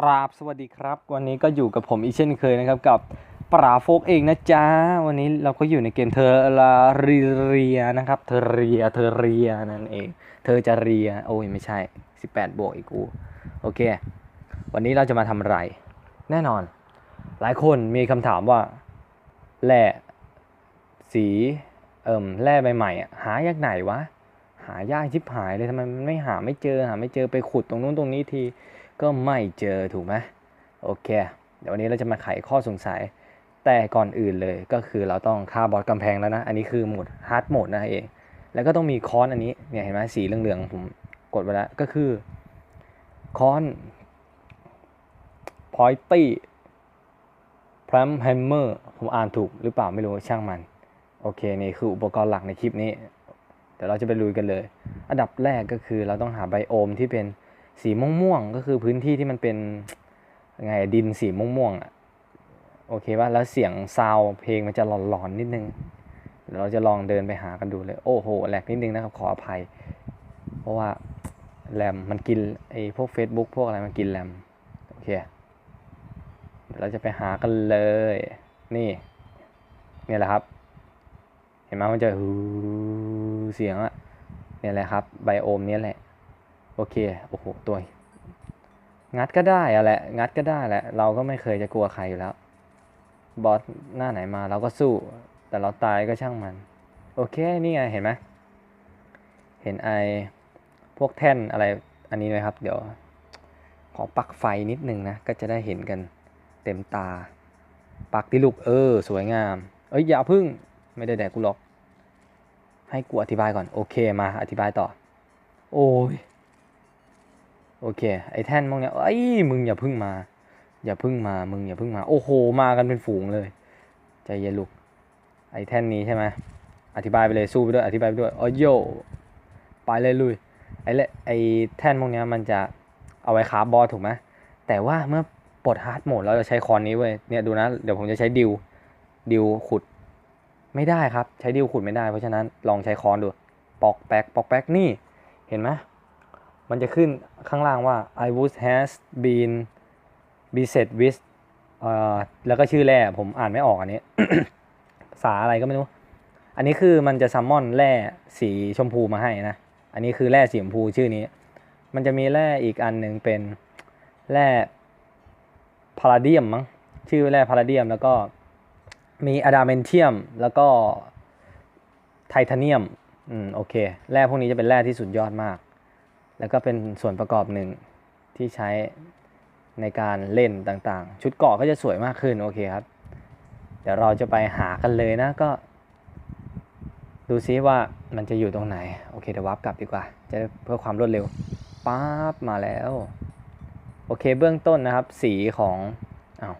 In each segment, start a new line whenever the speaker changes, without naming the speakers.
ปราบสวัสดีครับ วันนี้ก็อยู่กับผมอีกเช่นเคยนะครับ กับปราโฟกเองนะจ๊ะ วันนี้เราก็อยู่ในเกมเทอร์ลาเรียนะครับเทอเรียเทอเรียนั่นเอง เธอจะเรีย โอ้ยไม่ใช่ 18 บวกอีกกู โอเค วันนี้เราจะมาทำอะไร แน่นอน หลายคนมีคำถามว่าแร่สีเอิ่มแร่ใหม่ๆอ่หายากไหนวะ หายากชิบหายเลยทำไมมันไม่หาไม่เจอหาไม่เจอไปขุดตรงนู้นตรงนี้ที ก็ไม่เจอถูกไหมโอเค เดี๋ยววันนี้เราจะมาไขข้อสงสัย แต่ก่อนอื่นเลยก็คือเราต้องฆ่าบอสกำแพงแล้วนะ อันนี้คือโหมดฮาร์ดโหมดนะเองแล้วก็ต้องมีค้อนอันนี้เนี่ยเห็นไหมสีเหลืองๆผมกดไว้แล้วก็คือค้อนพอยตี้พรัมแฮมเมอร์ผมอ่านถูกหรือเปล่าไม่รู้ช่างมัน โอเค นี่คืออุปกรณ์หลักในคลิปนี้ เดี๋ยวเราจะไปลุยกันเลย อันดับแรกก็คือเราต้องหาไบโอมที่เป็น สีม่วงๆก็คือพื้นที่ที่มันเป็นไงดินสีม่วงๆอะโอเคว่าแล้วเสียงซาวเพลงมันจะหลอนๆนิดนึงเราจะลองเดินไปหากันดูเลย โอ้โหแหลกนิดนึงนะครับขออภัย เพราะว่าแรมมันกินไอ้พวก Facebook พวกอะไรมันกินแรมโอเคเดี๋ยวเราจะไปหากันเลย นี่เนี่ยแหละครับ เห็นไหมมันจะฮูเสียงอะเนี่ยแหละครับไบโอมเนี้ยแหละ โอเค โอ้โห ตัว งัดก็ได้อะแหละ งัดก็ได้แหละ เราก็ไม่เคยจะกลัวใครอยู่แล้ว บอสหน้าไหนมาเราก็สู้ แต่เราตายก็ช่างมัน โอเค นี่ไง เห็นไหม เห็นไอพวกแท่นอะไร อันนี้ไหมครับ เดี๋ยว ขอปักไฟนิดนึงนะ ก็จะได้เห็นกันเต็มตา ปักที่ลูกเออ สวยงาม เอ้ย อย่าพึ่ง ไม่ได้แดกกูหรอก ให้กูอธิบายก่อน โอเค มา อธิบายต่อ โอ้ย โอเค ไอ้แท่นพวกเนี้ยเอ้มึงอย่าพึ่งมา อย่าพึ่งมา มึงอย่าพึ่งมา โอ้โห มากันเป็นฝูงเลย ใจเย็นลูก ไอ้แท่นนี้ใช่ไหมอธิบายไปเลย สู้ไปด้วย อธิบายไปด้วยโอ้ยโยไปเลยลุย ไอ้ละไอ้แท่นพวกเนี้ยมันจะเอาไว้คาร์บอสถูกไหมแต่ว่าเมื่อปลดฮาร์ดโหมดเราจะใช้คอนนี้เว้ย เนี่ยดูนะ เดี๋ยวผมจะใช้ดิว ดิวขุด ไม่ได้ครับ ใช้ดิวขุดไม่ได้ เพราะฉะนั้นลองใช้คอนดู ปอกแป๊กปอกแป๊กนี่ เห็นไหม มันจะขึ้นข้างล่างว่า I would has been beset with อ่อแล้วก็ชื่อแร่ผมอ่านไม่ออกอันนี้ภาษาอะไรก็ไม่รู้ อันนี้คือมันจะซัมมอนแร่สีชมพูมาให้นะ อันนี้คือแร่สีชมพูชื่อนี้ มันจะมีแร่อีกอันหนึ่งเป็นแร่พาราเดียมมั้งชื่อแร่พาราเดียมแล้วก็มีอะดามนเทียมแล้วก็ไทเทเนียม อืม โอเค แร่พวกนี้จะเป็นแร่ที่สุดยอดมาก แล้วก็เป็นส่วนประกอบหนึ่งที่ใช้ในการเล่นต่างๆ ชุดเกาะก็จะสวยมากขึ้นโอเคครับ เดี๋ยวเราจะไปหากันเลยนะก็ ดูซิว่ามันจะอยู่ตรงไหน โอเคเดี๋ยววับกลับดีกว่า จะเพื่อความรวดเร็วป๊าบมาแล้ว โอเคเบื้องต้นนะครับ สีของอ้าว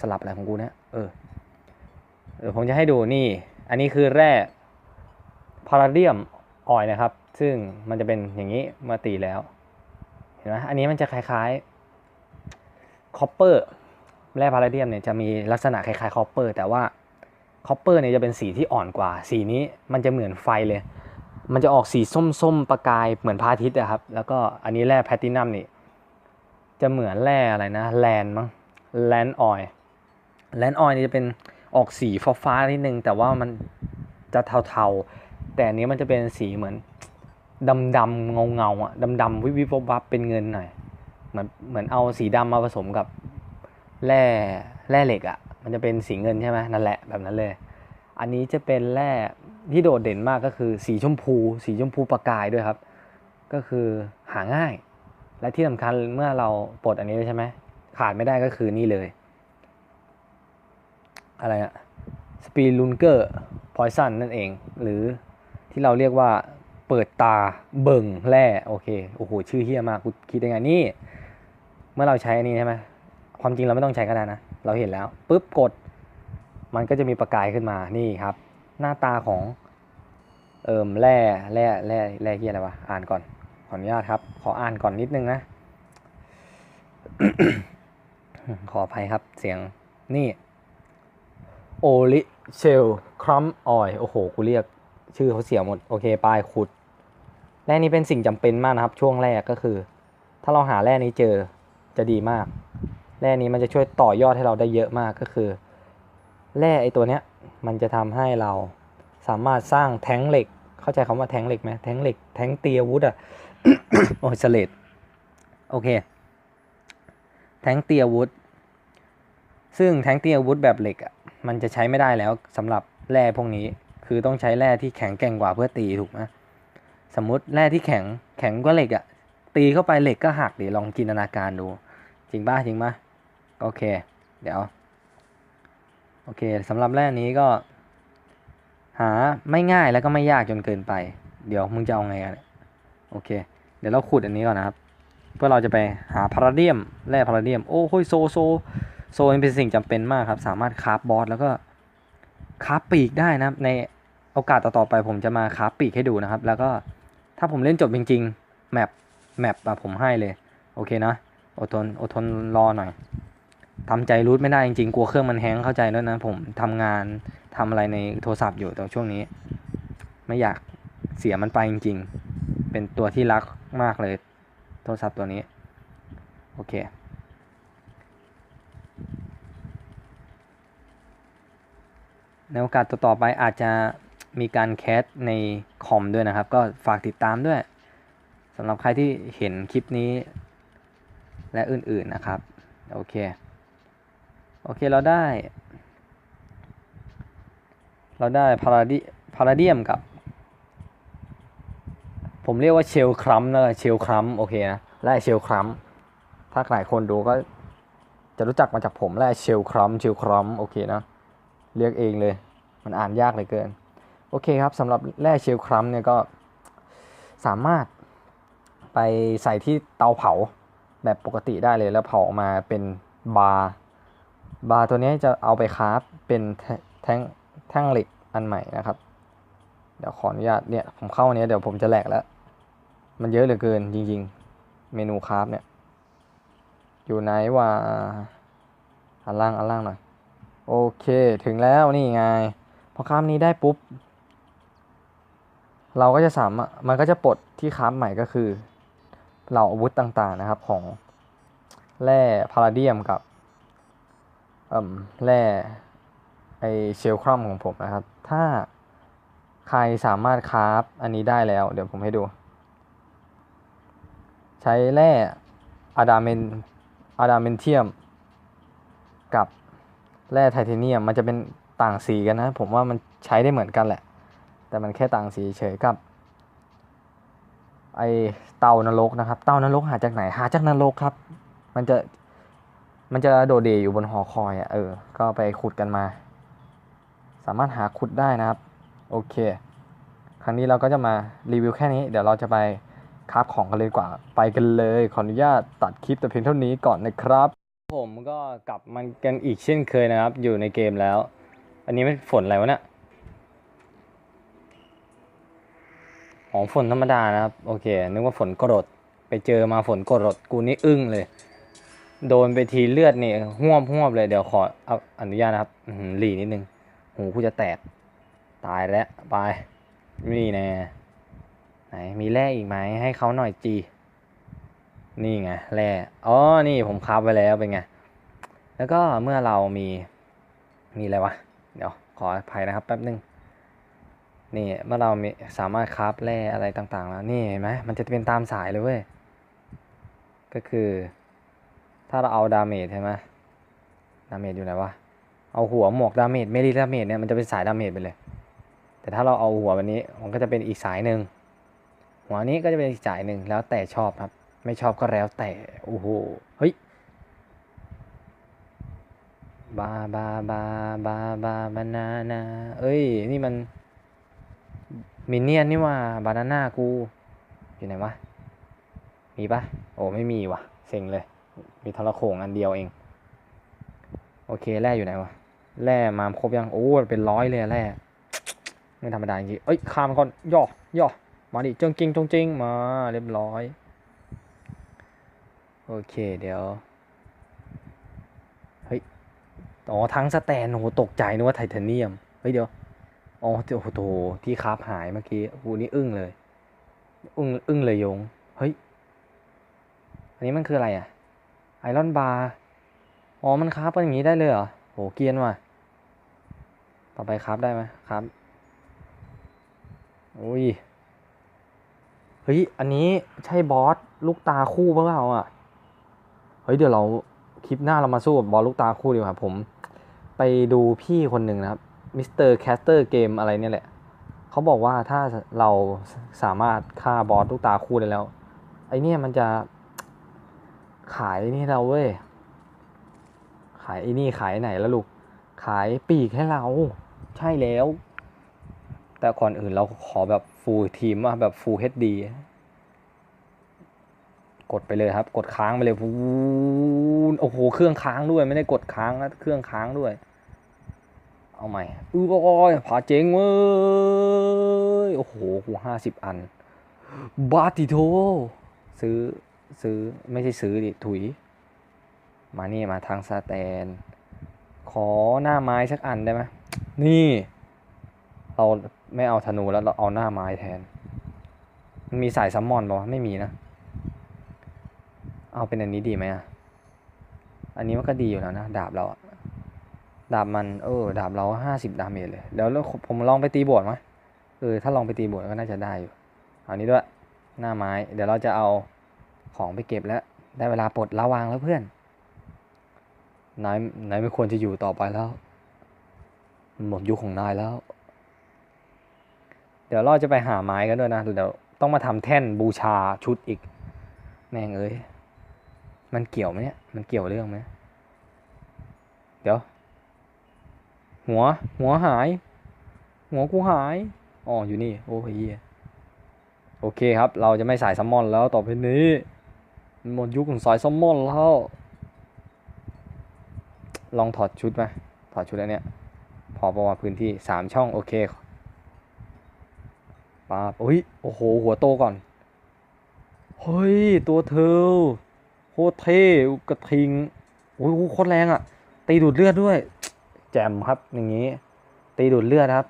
สลับอะไรของกูเนี่ยเออเดี๋ยวผมจะให้ดูนี่ อันนี้คือแร่พาราเดียม ออยนะครับ ซึ่งมันจะเป็นอย่างนี้เมื่อตีแล้ว เห็นไหมอันนี้มันจะคล้ายๆคอปเปอร์แร่พาราเดียมเนี่ยจะมีลักษณะคล้ายๆคอปเปอร์แต่ว่าคอปเปอร์เนี่ยจะเป็นสีที่อ่อนกว่า สีนี้มันจะเหมือนไฟเลย มันจะออกสีส้มๆประกายเหมือนพระอาทิตย์อะครับ แล้วก็อันนี้แร่แพลตตินัมนี่จะเหมือนแร่อะไรนะแลนมั้งแลนออยแลนออยนี่จะเป็นออกสีฟ้าๆนิดนึงแต่ว่ามันจะเทาๆ แต่อันนี้มันจะเป็นสีเหมือนดำดำเงาเงาอะดำดำวิบวิบวับวับเป็นเงินหน่อยเหมือนเหมือนเอาสีดำมาผสมกับแร่แร่เหล็กอะ มันจะเป็นสีเงินใช่ไหมนั่นแหละแบบนั้นเลย อันนี้จะเป็นแร่ที่โดดเด่นมากก็คือสีชมพู สีชมพูประกายด้วยครับ ก็คือหาง่าย และที่สำคัญเมื่อเราปลดอันนี้ใช่ไหมขาดไม่ได้ก็คือนี่เลย อะไรอะสปีลุนเกอร์พอยซันนั่นเอง หรือ ที่เราเรียกว่าเปิดตาเบิ่งแร่โอเคโอ้โหชื่อเฮี้ยมากกูคิดยังไงนี่ เมื่อเราใช้อันนี้ใช่ไหมความจริงเราไม่ต้องใช้ก็ได้นะ เราเห็นแล้วปุ๊บกด มันก็จะมีประกายขึ้นมานี่ครับ หน้าตาของเอิมแร่แร่แร่แร่เฮี้ยอะไรวะอ่านก่อนขออนุญาตครับ ขออ่านก่อนนิดนึงนะขออภัยครับเสียงนี่โอลิเชลครัมออยโอ้โห กูเรียก ชื่อเขาเสียหมด โอเคปลายขุดแร่นี้เป็นสิ่งจำเป็นมากนะครับ ช่วงแรกก็คือ ถ้าเราหาแร่นี้เจอจะดีมาก แร่นี้มันจะช่วยต่อยอดให้เราได้เยอะมากก็คือ แร่ไอตัวเนี้ยมันจะทำให้เราสามารถสร้างแท้งเหล็ก เข้าใจคำว่าแท้งเหล็กไหมแท้งเหล็ก แท้งเตียวุธอะโอ้ยสเลดโอเค แท้งเตียวุธ ซึ่งแท้งเตียวุธแบบเหล็กอะมันจะใช้ไม่ได้แล้วสำหรับแร่พวกนี้ คือต้องใช้แร่ที่แข็งแกร่งกว่าเพื่อตีถูกไหมสมมติแร่ที่แข็งแข็งกว่าเหล็กอะตีเข้าไปเหล็กก็หักดิลองจินตนาการดู จริงป่ะจริงป่ะโอเค เดี๋ยว โอเคสำหรับแร่นี้ก็ หาไม่ง่ายแล้วก็ไม่ยากจนเกินไป เดี๋ยวมึงจะเอาไงกันโอเค เดี๋ยวเราขุดอันนี้ก่อนนะครับ เพื่อเราจะไปหาพาราเดียมแร่พาราเดียม โอ้โหโซโซโซนี่เป็นสิ่งจำเป็นมากครับ สามารถคราฟบอสแล้วก็คราฟปีกได้นะใน โอกาสต่อๆไปผมจะมาคราฟปีกให้ดูนะครับ แล้วก็ถ้าผมเล่นจบจริงๆแมปแมปอะผมให้เลย โอเคนะอดทนอดทนรอหน่อยทำใจรูทไม่ได้จริงๆกลัวเครื่องมันแฮงเข้าใจด้วนะผมทำงานทำอะไรในโทรศัพท์อยู่แต่ช่วงนี้ ไม่อยากเสียมันไปจริง ๆ เป็นตัวที่รักมากเลย โทรศัพท์ตัวนี้ โอเคในโอกาสต่อๆไปอาจจะ มีการแคสในคอมด้วยนะครับ ก็ฝากติดตามด้วยสำหรับใครที่เห็นคลิปนี้ และอื่นๆนะครับ โอเค โอเคเราได้ เราได้พาราดิพาราเดียมกับ ผมเรียกว่าเชลครัมนะเชลครัมโอเคนะและเชลครัมถ้าหลายคนดูก็จะรู้จักมาจากผมและเชลครัมเชลครัมโอเคนะ เรียกเองเลย มันอ่านยากเหลือเกิน โอเคครับสำหรับแร่เชลครัมเนี่ยก็สามารถไปใส่ที่เตาเผาแบบปกติได้เลยแล้วเผาออกมาเป็นบาร์บาร์ตัวนี้จะเอาไปคราฟเป็นแท่งแท่งเหล็กอันใหม่นะครับ เดี๋ยวขออนุญาตเนี่ยผมเข้าอันนี้เดี๋ยวผมจะแหลกแล้ว มันเยอะเหลือเกินจริง ๆ เมนูคราฟเนี่ยอยู่ไหนวะอันล่างอันล่างหน่อยโอเคถึงแล้วนี่ไงพอคราฟนี้ได้ปุ๊บ เราก็จะสามารถมันก็จะปลดที่คราฟใหม่ก็คือ เหล่าอาวุธต่างๆนะครับของแร่พาราเดียมกับแร่ไอเชลครัมของผมนะครับ ถ้าใครสามารถคราฟอันนี้ได้แล้ว เดี๋ยวผมให้ดู ใช้แร่อะดามเมนอะดามเมนเทียม กับแร่ไทเทเนียมมันจะเป็นต่างสีกันนะ ผมว่ามันใช้ได้เหมือนกันแหละ แต่มันแค่ต่างสีเฉยกับไอเตานรกนะครับ เตานรกหาจากไหนหาจากนรกครับ มันจะมันจะโดดเด่อยู่บนหอคอยอะเออ ก็ไปขุดกันมา สามารถหาขุดได้นะครับ โอเค ครั้งนี้เราก็จะมารีวิวแค่นี้ เดี๋ยวเราจะไปคราฟของกันเลยกว่า ไปกันเลย ขออนุญาตตัดคลิปแต่เพียงเท่านี้ก่อนนะครับ ผมก็กลับมันกันอีกเช่นเคยนะครับ อยู่ในเกมแล้ว อันนี้ไม่ฝนอะไรวะเนี่ย ขอ๋อฝนธรรมดานะครับ โอเค นึกว่าฝนกรด ไปเจอมาฝนกรด กูนี่อึ้งเลย โดนไปทีเลือดนี่ห่วบห่วบเลย เดี๋ยวขอเอาอนุญาตนะครับหลีนิดนึง หูกูจะแตก ตายแล้ว ไป นี่แน่ไหน มีแร่อีกไหม ให้เขาหน่อยจี นี่ไง แร่ อ๋อ นี่ผมคาบไว้แล้ว เป็นไง แล้วก็เมื่อเรามี มีอะไรวะ เดี๋ยว ขออภัยนะครับแป๊บนึง นี่เมื่อเรามีสามารถคราฟแร่อะไรต่างๆ แล้วนี่เห็นไหมมันจะเป็นตามสายเลยเว้ยก็คือ ถ้าเราเอาดาเมจใช่ไหมดาเมจอยู่ไหนวะเอาหัวหมวกดาเมจเมลีดาเมจเนี่ยมันจะเป็นสายดาเมจไปเลย แต่ถ้าเราเอาหัวแบบนี้มันก็จะเป็นอีกสายหนึ่งหัวนี้ก็จะเป็นอีกสายหนึ่งแล้วแต่ชอบครับ ไม่ชอบก็แล้วแต่โอ้โหเฮ้ยบาบาบาบาบาบานานาเอ้ย นี่มัน มินเนี่ยนนี่ว่าบานาน่ากู อยู่ไหนวะ มีปะโอ้ไม่มีวะเซ็งเลย มีทรโขงอันเดียวเอง โอเคแร่อยู่ไหนวะแร่มาครบยัง โอ้เป็นร้อยเลยแร่ไม่ธรรมดาจริงๆเอ้ยข้ามก่อนย่อย่อมาดิจงจริงจงจริงมาเรียบร้อย โอเคเดี๋ยวเฮ้ยอ๋อทั้งสแตนโอ้โหตกใจนึกว่าไทเทเนียม เฮ้ยเดี๋ยว อ๋อโอ้โหที่คาฟหายเมื่อกี้กูนี่อึ้งเลย อึ้งอึ้งเลยยง เฮ้ย อันนี้มันคืออะไรอะไอรอนบาร์ อ๋อ มันคาฟเป็นอย่างนี้ได้เลยเหรอโหเกียนว่ะ ต่อไปคาฟได้ไหมครับอุ้ย เฮ้ย อันนี้ใช่บอสลูกตาคู่เปล่าอะ เฮ้ย เดี๋ยวเราคลิปหน้าเรามาสู้กับบอสลูกตาคู่ดีกว่าผม ไปดูพี่คนหนึ่งนะครับ มิสเตอร์แคสเตอร์เกมอะไรเนี่ยแหละ เขาบอกว่าถ้าเราสามารถฆ่าบอสลูกตาคู่ได้แล้ว ไอเนี่ยมันจะขายนี่เราเว้ย ขายไอ้นี่ขายไหนแล้วลูก ขายปีกให้เรา ใช่แล้ว แต่ก่อนอื่นเราขอแบบฟูลทีมอะแบบฟูลเฮดดีกดไปเลยครับ กดค้างไปเลยโอ้โห เครื่องค้างด้วย ไม่ได้กดค้างนะ เครื่องค้างด้วย เอาใหม่อือโอ้ยผาเจ๋งเว้ย โอ้โห กูห้าสิบอัน บาติโท ซื้อ ซื้อ ไม่ใช่ซื้อดิ ถุย มานี่มาทางสแตน ขอหน้าไม้สักอันได้ไหม นี่ เราไม่เอาธนูแล้วเราเอาหน้าไม้แทน มันมีสายซัมมอนป่าวะไม่มีนะ เอาเป็นอันนี้ดีไหมอะ อันนี้มันก็ดีอยู่แล้วนะ ดาบเราอะ ดาบมันเออดาบเราห้าสิบดาเมจเลยเดี๋ยวเราผมลองไปตีบวชไหมเออถ้าลองไปตีบวชก็น่าจะได้อยู่เอานี้ด้วยหน้าไม้ เดี๋ยวเราจะเอาของไปเก็บแล้ว ได้เวลาปลดละวางแล้วเพื่อนนายนายไม่ควรจะอยู่ต่อไปแล้วหมดยุคของนายแล้ว เดี๋ยวเราจะไปหาไม้กันด้วยนะเดี๋ยวต้องมาทำแท่นบูชาชุดอีก แม่งเอ้ยมันเกี่ยวไหมเนี่ยมันเกี่ยวเรื่องไหมเดี๋ยว หัว หัวหาย หัวกูหาย อ๋อ อยู่นี่ โอ้ยโอเคครับ เราจะไม่สายซัมมอนแล้วต่อไปนี้หมดยุคของสายซัมมอนแล้ว ลองถอดชุดไหมถอดชุดอันเนี้ยพอประมาณพื้นที่สามช่อง โอเคปาบอุ้ย โอ้โห หัวโตก่อน เฮ้ย ตัวเธอโคตรเท่กระทิงโอ้ยโคตรแรงอะ่ะ ตีดูดเลือดด้วย แจมครับ อย่างนี้ ตีดูดเลือดครับ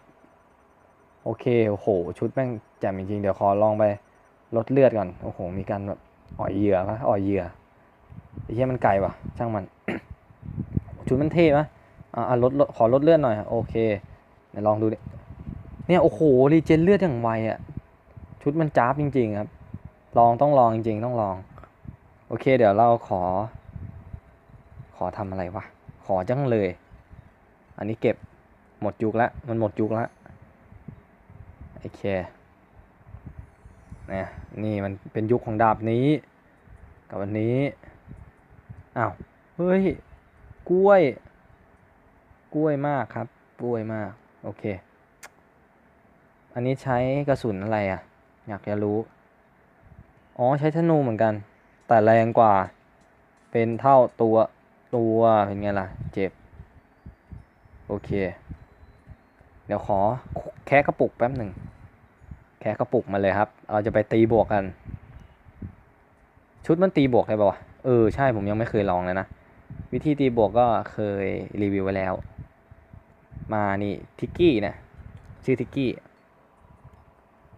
โอเคโอ้โห ชุดแม่งแจมจริงๆเดี๋ยวขอลองไปลดเลือดก่อน โอ้โห มีการแบบอ่อยเหยื่อปะอ่อยเหยื่อไอ้เหี้ยมันไกลว่ะ ช่างมัน ชุดมันเท่ปะอ่าลดขอลดเลือดหน่อย โอเคเดี๋ยวลองดูดิเนี่ยโอ้โหรีเจนเลือดอย่างไวอะชุดมันจ้าบจริง ๆ ครับ ลองต้องลองจริง ๆ ต้องลอง โอเค เดี๋ยวเราขอ ขอทำอะไรวะ ขอจังเลย อันนี้เก็บหมดยุคแล้วมันหมดยุคแล้วโอเคเนี่นี่มันเป็นยุคของดาบนี้ กับวันนี้อ้าวเฮ้ยกล้วย กล้วยมากครับ กล้วยมาก โอเค อันนี้ใช้กระสุนอะไรอะ อยากจะรู้ อ๋อใช้ธนูเหมือนกัน แต่แรงกว่า เป็นเท่าตัวตัวเป็นไงล่ะ เจ็บ โอเค เดี๋ยวขอแค่กระปุกแป๊บหนึ่ง แค่กระปุกมาเลยครับ เราจะไปตีบวกกัน ชุดมันตีบวกได้ป่าวะเออใช่ผมยังไม่เคยลองเลยนะ วิธีตีบวกก็เคยรีวิวไว้แล้ว มานี่ทิกกี้นะชื่อทิกกี้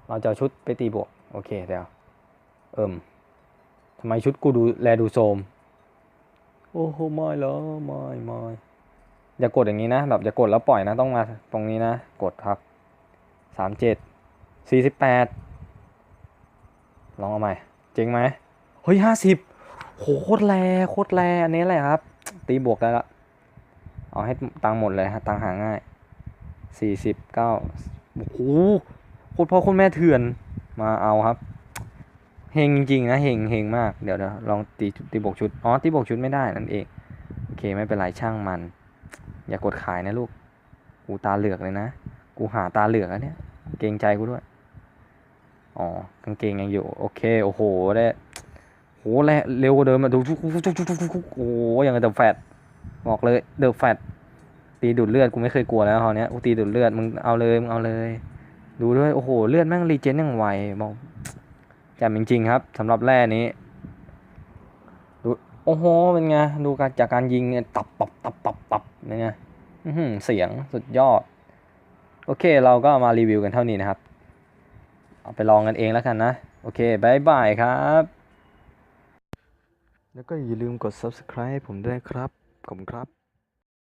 เราจะชุดไปตีบวก โอเคเดี๋ยว เอิ่มทำไมชุดกูดูแลดูโทรมโอ้โหไม่เหรอไม่ไม่ อย่ากดอย่างนี้นะ แบบอย่ากดแล้วปล่อยนะ ต้องมาตรงนี้นะ กดครับสามเจ็ดสี่สิบแปดลองเอาใหม่เจ๋งไหมเฮ้ยห้าสิบโหโคตรแรโคตรแรอันนี้แหละครับ ตีบวกได้ละ เอาให้ตังค์หมดเลยฮะตังหาง่ายสี่สิบเก้าโอ้โหโคตรพ่อคตรแม่เถื่อนมาเอาครับเฮงจริงนะเฮงเฮงมากเดี๋ยวเดี๋ยวลองตีตีบวกชุดอ๋อตีบวกชุดไม่ได้นั่นเองโอเคไม่เป็นไรช่างมัน อย่ากดขายนะลูก กูตาเหลือกเลยนะ กูหาตาเหลือกแล้วเนี่ย เกรงใจกูด้วย อ๋อกางเกงยังอยู่ โอเค โอ้โหได้โหแลเร็วกว่าเดิมอะดูโอ้โหอย่างกับเดอะแฟตบอกเลย เดอะแฟตตีดูดเลือดกูไม่เคยกลัวแล้วคราวเนี้ยกูตีดูดเลือดมึงเอาเลยมึงเอาเลย ดูด้วยโอ้โหเลือดแม่งรีเจนย่างไวบอกแจ่มจริงๆครับสำหรับแร่นี้ โอ้โหเป็นไงดูการจากการยิงเนี่ยตับปับตับปับปับเป็นไงเสียงสุดยอด โอเคเราก็มารีวิวกันเท่านี้นะครับ เอาไปลองกันเองแล้วกันนะ โอเคบายบายครับ แล้วก็อย่าลืมกด subscribe ให้ผมด้วยครับ
ขอบคุณครับ